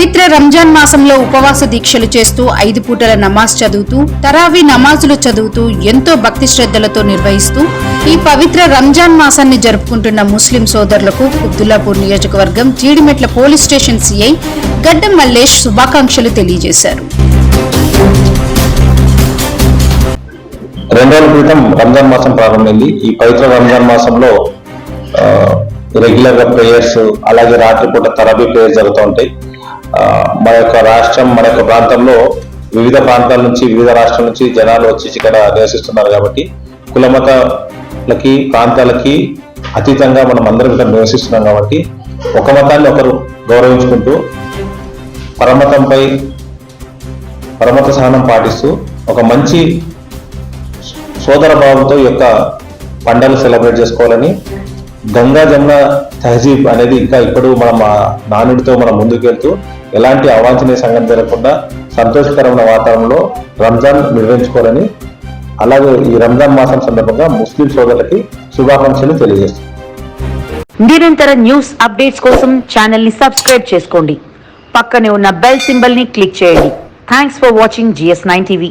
పవిత్ర రంజాన్ మాసంలో ఉపవాస దీక్షలు చేస్తూ ఐదు పూటల నమాజ్ చదువుతూ తరావీ నమాజులు చదువుతూ ఎంతో భక్తి శ్రద్ధలతో నిర్వహిస్తూ ఈ పవిత్ర రంజాన్ మాసాన్ని జరుపుకుంటున్న ముస్లిం సోదరులకు కుబ్దుల్లాపూర్ నియోజకవర్గం జీడిమెట్ల పోలీస్ స్టేషన్ సిఐ గడ్డం మల్లేష్ శుభాకాంక్షలు తెలియజేశారు. రెండు రోజుల క్రితం రంజాన్ మాసం ప్రారంభమైంది. ఈ పవిత్ర రంజాన్ మాసంలో రెగ్యులర్గా ప్రేయర్స్ అలాగే రాత్రిపూట తరబీ ప్రేయర్స్ జరుగుతూ ఉంటాయి. మన యొక్క రాష్ట్రం మన యొక్క ప్రాంతంలో వివిధ ప్రాంతాల నుంచి వివిధ రాష్ట్రాల నుంచి జనాలు వచ్చి ఇక్కడ నివసిస్తున్నారు కాబట్టి కుల మతాలకి ప్రాంతాలకి అతీతంగా మనం అందరం ఇక్కడ నివసిస్తున్నాం కాబట్టి ఒక మతాన్ని ఒకరు గౌరవించుకుంటూ పరమతంపై పరమత సహనం పాటిస్తూ ఒక మంచి సోదర భావంతో ఈ యొక్క పండుగలు సెలబ్రేట్ చేసుకోవాలని గంగా జమున తహజీబ్ అనేది ఇంకా ఇప్పుడు మనం నానుడితో మనం ముందుకెళ్తూ ఎలాంటి అవాంఛనీయ సంఘటన జరగకుండా సంతోషకరమైన వాతావరణంలో రంజాన్ నిర్వహించుకోవాలని అలాగే ఈ రంజాన్ మాసం సందర్భంగా ముస్లిం సోదరులకి శుభాకాంక్షలు తెలియజేస్తుంది నిరంతర న్యూస్ అప్డేట్స్ కోసం ఛానల్ని సబ్స్క్రైబ్ చేసుకోండి. పక్కనే ఉన్న బెల్ సింబల్ని క్లిక్ చేయండి. Thanks for watching GS nine TV.